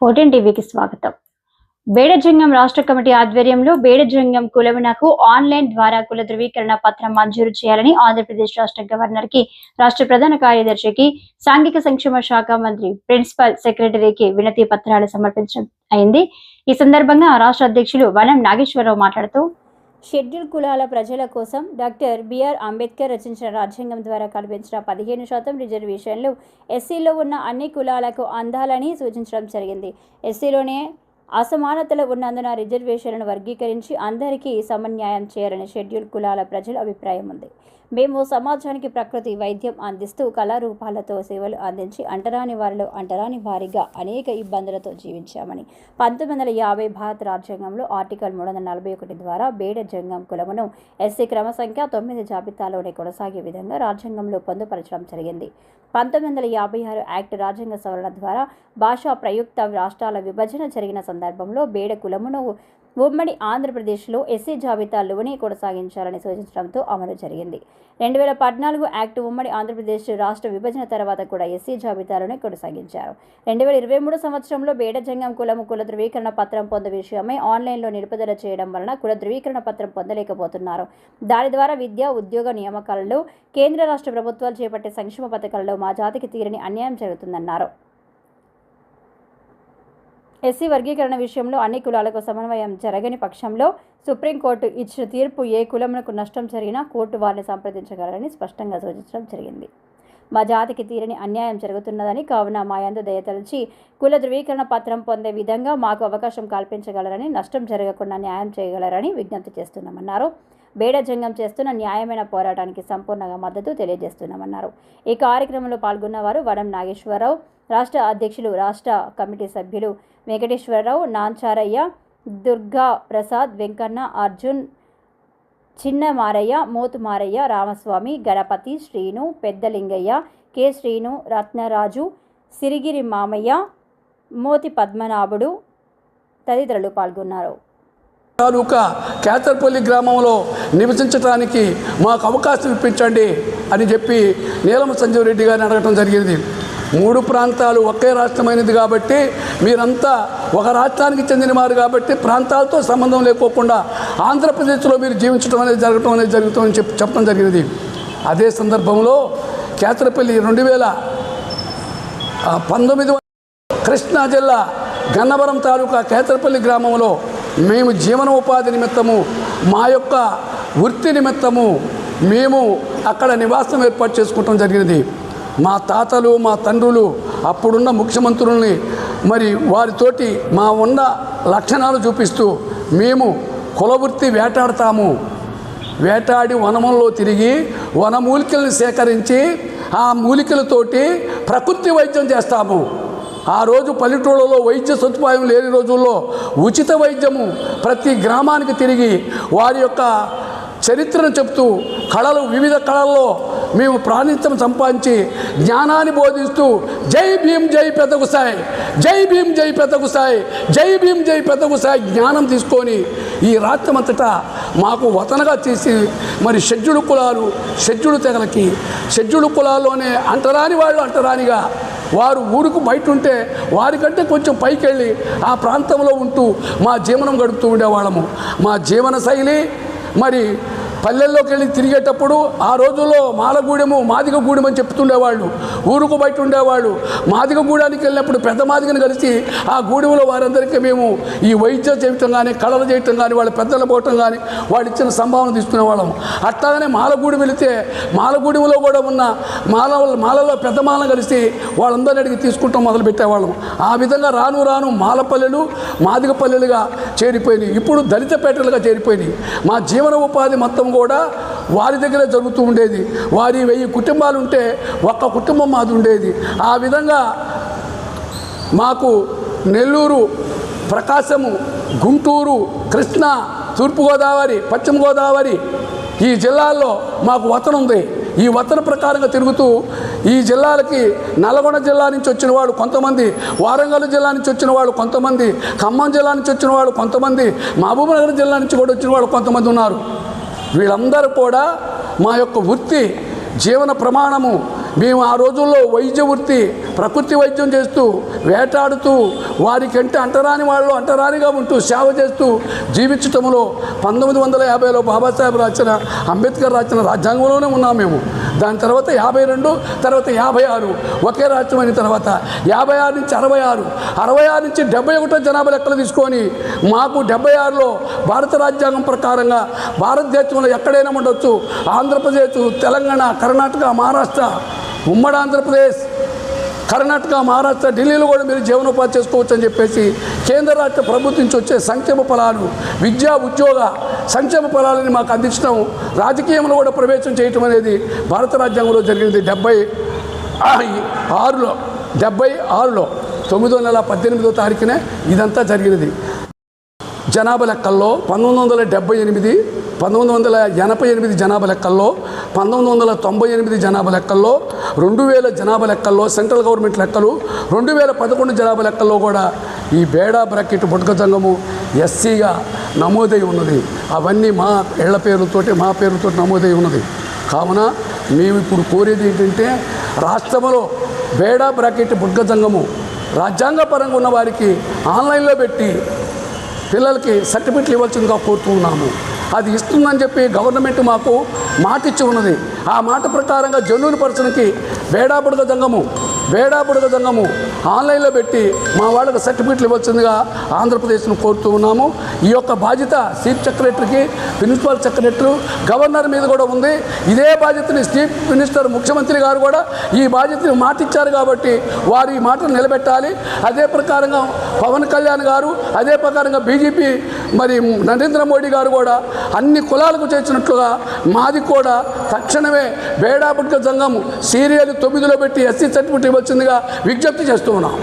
ఓటెన్ టీవీకి స్వాగతం. బేడజంగం రాష్ట్ర కమిటీ ఆధ్వర్యంలో బేడజంగం కులమునకు ఆన్లైన్ ద్వారా కుల ధృవీకరణ పత్రం మంజూరు చేయాలని ఆంధ్రప్రదేశ్ రాష్ట్ర గవర్నర్కి రాష్ట్ర ప్రధాన కార్యదర్శికి సాంఘిక సంక్షేమ శాఖ మంత్రి ప్రిన్సిపల్ సెక్రటరీకి వినతి పత్రాలు సమర్పించడం అయింది. ఈ సందర్భంగా రాష్ట్ర అధ్యక్షులు వనం నాగేశ్వరరావు మాట్లాడుతూ షెడ్యూల్ కులాల ప్రజల కోసం డాక్టర్ బిఆర్ అంబేద్కర్ రచించిన రాజ్యాంగం ద్వారా కల్పించిన పదిహేను శాతం రిజర్వేషన్లు ఎస్సీలో ఉన్న అన్ని కులాలకు అందాలని సూచించడం జరిగింది. ఎస్సీలోనే అసమానతలు ఉన్నందున రిజర్వేషన్లను వర్గీకరించి అందరికీ సమన్యాయం చేయాలని షెడ్యూల్ కులాల ప్రజల అభిప్రాయం ఉంది. మేము సమాజానికి ప్రకృతి వైద్యం అందిస్తూ కళారూపాలతో సేవలు అందించి అంటరాని వారిలో అంటరాని వారిగా అనేక ఇబ్బందులతో జీవించామని పంతొమ్మిది వందల యాభై భారత రాజ్యాంగంలో ఆర్టికల్ మూడు వందల నలభై ఒకటి ద్వారా బేడ జంగం కులమును ఎస్సీ క్రమ సంఖ్య తొమ్మిది జాబితాలోనే కొనసాగే విధంగా రాజ్యాంగంలో పొందుపరచడం జరిగింది. పంతొమ్మిది వందల యాభై ఆరు యాక్ట్ రాజ్యాంగ సవరణ ద్వారా భాషా ప్రయుక్త రాష్ట్రాల విభజన జరిగిన సందర్భంలో బేడ కులమును ఉమ్మడి ఆంధ్రప్రదేశ్లో ఎస్సీ జాబితాలోనే కొనసాగించాలని సూచించడంతో అమలు జరిగింది. రెండు వేల పద్నాలుగు యాక్ట్ ఉమ్మడి ఆంధ్రప్రదేశ్ రాష్ట్ర విభజన తర్వాత కూడా ఎస్సీ జాబితాలోనే కొనసాగించారు. రెండు వేల ఇరవై మూడు సంవత్సరంలో బేడ జంగం కులము కుల ధృవీకరణ పత్రం పొందే విషయమై ఆన్లైన్లో నిలుపుదల చేయడం వలన కుల ధృవీకరణ పత్రం పొందలేకపోతున్నారు. దాని ద్వారా విద్య ఉద్యోగ నియామకాలలో కేంద్ర రాష్ట్ర ప్రభుత్వాలు చేపట్టే సంక్షేమ పథకాలలో మా జాతికి తీరని అన్యాయం జరుగుతుందన్నారు. ఎస్సీ వర్గీకరణ విషయంలో అన్ని కులాలకు సమన్వయం జరగని పక్షంలో సుప్రీంకోర్టు ఇచ్చిన తీర్పు ఏ కులమునకు నష్టం జరిగినా కోర్టు వారిని సంప్రదించగలరని స్పష్టంగా సూచించడం జరిగింది. మా జాతికి తీరని అన్యాయం జరుగుతున్నదని కావున మాయందు దయతలిచి కుల ధృవీకరణ పత్రం పొందే విధంగా మాకు అవకాశం కల్పించగలరని నష్టం జరగకుండా న్యాయం చేయగలరని విజ్ఞప్తి చేస్తున్నామన్నారు. బేడజంగం చేస్తున్న న్యాయమైన పోరాటానికి సంపూర్ణంగా మద్దతు తెలియజేస్తున్నామన్నారు. ఈ కార్యక్రమంలో పాల్గొన్న వారు వనం నాగేశ్వరరావు రాష్ట్ర అధ్యక్షులు రాష్ట్ర కమిటీ సభ్యులు వెంకటేశ్వరరావు నాంచారయ్య దుర్గా ప్రసాద్ వెంకన్న అర్జున్ చిన్న మారయ్య మోతు మారయ్య రామస్వామి గణపతి శ్రీను పెద్దలింగయ్య కె. శ్రీను రత్నరాజు సిరిగిరి మామయ్య మోతి పద్మనాభుడు తదితరులు పాల్గొన్నారు. తాలూకా కేతర్పల్లి గ్రామంలో నివసించడానికి మాకు అవకాశం ఇప్పించండి అని చెప్పి నీలమ సంజీవ్ రెడ్డి గారిని అడగటం జరిగింది. మూడు ప్రాంతాలు ఒకే రాష్ట్రమైనది కాబట్టి మీరంతా ఒక రాష్ట్రానికి చెందిన వారు కాబట్టి ప్రాంతాలతో సంబంధం లేకోకుండా ఆంధ్రప్రదేశ్లో మీరు జీవించడం అనేది జరగటం అనేది జరుగుతుందని చెప్ చెప్పడం జరిగినది. అదే సందర్భంలో కేతరపల్లి రెండు వేల పంతొమ్మిది కృష్ణా జిల్లా గన్నవరం తాలూకా కేతరపల్లి గ్రామంలో మేము జీవనోపాధి నిమిత్తము మా యొక్క వృత్తి నిమిత్తము మేము అక్కడ నివాసం ఏర్పాటు చేసుకోవటం జరిగినది. మా తాతలు మా తండ్రులు అప్పుడున్న ముఖ్యమంత్రుల్ని మరి వారితోటి మా ఉన్న లక్షణాలు చూపిస్తూ మేము కులవృత్తి వేటాడతాము. వేటాడి వనముల్లో తిరిగి వనమూలికలను సేకరించి ఆ మూలికలతోటి ప్రకృతి వైద్యం చేస్తాము. ఆ రోజు పల్లెటూళ్ళలో వైద్య సదుపాయం లేని రోజుల్లో ఉచిత వైద్యము ప్రతి గ్రామానికి తిరిగి వారి యొక్క చరిత్రను చెప్తూ కళలు వివిధ కళల్లో మేము ప్రాణిత్యం సంపాదించి జ్ఞానాన్ని బోధిస్తూ జై భీం జై పెద్దగుసాయి జై భీం జై పెద్దగుసాయి జై భీం జై పెద్దగుసాయి జ్ఞానం తీసుకొని ఈ రాష్ట్రమంతటా మాకు వతనగా చేసి మరి షెడ్యూడు కులాలు షెడ్యూడు తెగలకి షెడ్యూడు కులాల్లోనే అంటరాని వాళ్ళు అంటరానిగా వారు ఊరుకు బయట ఉంటే వారికంటే కొంచెం పైకి వెళ్ళి ఆ ప్రాంతంలో ఉంటూ మా జీవనం గడుపుతూ ఉండేవాళ్ళము. మా జీవన శైలి మరి పల్లెల్లోకి వెళ్ళి తిరిగేటప్పుడు ఆ రోజుల్లో మాలగూడెము మాదిగగూడెం అని చెప్తుండేవాళ్ళు. ఊరుకు బయట ఉండేవాళ్ళు మాదిగగూడానికి వెళ్ళినప్పుడు పెద్ద మాదిగని కలిసి ఆ గూడెంలో వారందరికీ మేము ఈ వైద్యం చేయటం కానీ కళలు చేయటం కానీ వాళ్ళ పెద్దలు పోవటం కానీ వాళ్ళు ఇచ్చిన సంభావన తీసుకునే వాళ్ళము అట్లాగనే మాలగూడెం వెళితే మాలగూడెంలో కూడా ఉన్న మాల మాలలో పెద్ద మాలను కలిసి వాళ్ళందరినీ అడిగి తీసుకుంటాం మొదలు పెట్టేవాళ్ళం. ఆ విధంగా రాను రాను మాలపల్లెలు మాదిగ పల్లెలుగా చేరిపోయినాయి. ఇప్పుడు దళిత పేటలుగా చేరిపోయినాయి. మా జీవన ఉపాధి మొత్తం కూడా వారి దగ్గరే జరుగుతూ ఉండేది. వారి వెయ్యి కుటుంబాలు ఉంటే ఒక్క కుటుంబం మాది ఉండేది. ఆ విధంగా మాకు నెల్లూరు ప్రకాశము గుంటూరు కృష్ణా తూర్పుగోదావరి పశ్చిమ గోదావరి ఈ జిల్లాల్లో మాకు వతన ఉంది. ఈ వతన ప్రకారంగా తిరుగుతూ ఈ జిల్లాలకి నల్గొండ జిల్లా నుంచి వచ్చిన వాళ్ళు కొంతమంది వారంగల్ జిల్లా నుంచి వచ్చిన వాళ్ళు కొంతమంది ఖమ్మం జిల్లా నుంచి వచ్చిన వాళ్ళు కొంతమంది మహబూబ్నగర్ జిల్లా నుంచి కూడా వచ్చిన వాళ్ళు కొంతమంది ఉన్నారు. వీళ్ళందరూ కూడా మా యొక్క వృత్తి జీవన ప్రమాణము. మేము ఆ రోజుల్లో వైద్య వృత్తి ప్రకృతి వైద్యం చేస్తూ వేటాడుతూ వారికంటే అంటరాని వాళ్ళు అంటరానిగా ఉంటూ సేవ చేస్తూ జీవించటంలో పంతొమ్మిది వందల యాభైలో బాబాసాహెబ్ రాసిన అంబేద్కర్ రాసిన రాజ్యాంగంలోనే ఉన్నాం మేము. దాని తర్వాత యాభై రెండు తర్వాత యాభై ఆరు. ఒకే రాజ్యం అయిన తర్వాత యాభై ఆరు నుంచి అరవై ఆరు. అరవై ఆరు నుంచి డెబ్బై ఒకటో జనాభా లెక్కలు తీసుకొని మాకు డెబ్బై ఆరులో భారత రాజ్యాంగం ప్రకారంగా భారతదేశంలో ఎక్కడైనా ఉండొచ్చు. ఆంధ్రప్రదేశ్ తెలంగాణ కర్ణాటక మహారాష్ట్ర ఉమ్మడి ఆంధ్రప్రదేశ్ కర్ణాటక మహారాష్ట్ర ఢిల్లీలో కూడా మీరు జీవనోపాధి చేసుకోవచ్చు అని చెప్పేసి కేంద్ర రాష్ట్ర ప్రభుత్వం నుంచి వచ్చే సంక్షేమ ఫలాలు విద్యా ఉద్యోగ సంక్షేమ ఫలాలని మాకు అందించడం రాజకీయంలో కూడా ప్రవేశం చేయటం అనేది భారత రాజ్యాంగంలో జరిగింది డెబ్బై ఆరులో డెబ్బై ఆరులో తొమ్మిదో నెల పద్దెనిమిదో తారీఖునే ఇదంతా జరిగినది. జనాభా లెక్కల్లో పంతొమ్మిది వందల డెబ్బై ఎనిమిది పంతొమ్మిది వందల ఎనభై ఎనిమిది జనాభా లెక్కల్లో పంతొమ్మిది వందల తొంభై ఎనిమిది జనాభా లెక్కల్లో రెండు వేల జనాభా లెక్కల్లో సెంట్రల్ గవర్నమెంట్ లెక్కలు రెండు వేల పదకొండు జనాభా లెక్కల్లో కూడా ఈ బేడా బ్రాకెట్ బుడక సంఘము ఎస్సీగా నమోదై ఉన్నది. అవన్నీ మా ఇళ్ళ పేరుతోటి మా పేరుతో నమోదై ఉన్నది. కావున మేము ఇప్పుడు కోరేది ఏంటంటే రాష్ట్రంలో బేడా బ్రాకెట్ బుడ్గ సంఘము రాజ్యాంగపరంగా ఉన్న వారికి ఆన్లైన్లో పెట్టి పిల్లలకి సర్టిఫికెట్లు ఇవ్వాల్సిందిగా కోరుతున్నాము అది ఇస్తుందని చెప్పి గవర్నమెంట్ మాకు మాట ఇచ్చి ఉన్నది. ఆ మాట ప్రకారంగా జన్యుని పరచడానికి బేడాపుడుగ దంగము వేడాబుడద దంగము ఆన్లైన్లో పెట్టి మా వాళ్ళకు సర్టిఫికెట్లు ఇవ్వాల్సిందిగా ఆంధ్రప్రదేశ్ను కోరుతూ ఉన్నాము. ఈ యొక్క బాధ్యత చీఫ్ సెక్రటరీకి ప్రిన్సిపల్ సెక్రటరీ గవర్నర్ మీద కూడా ఉంది. ఇదే బాధ్యతని చీఫ్ మినిస్టర్ ముఖ్యమంత్రి గారు కూడా ఈ బాధ్యతని మాటిచ్చారు కాబట్టి వారు ఈ మాటను నిలబెట్టాలి. అదే ప్రకారంగా పవన్ కళ్యాణ్ గారు అదే ప్రకారంగా బీజేపీ మరి నరేంద్ర మోడీ గారు కూడా అన్ని కులాలకు చేసినట్లుగా మాది కూడా తక్షణమే బేడాపుట్క సంఘం సీరియల్ తొమ్మిదిలో పెట్టి ఎస్సీ సర్టిఫికెట్ ఇవ్వాల్సిందిగా విజ్ఞప్తి చేస్తూ ఉన్నాం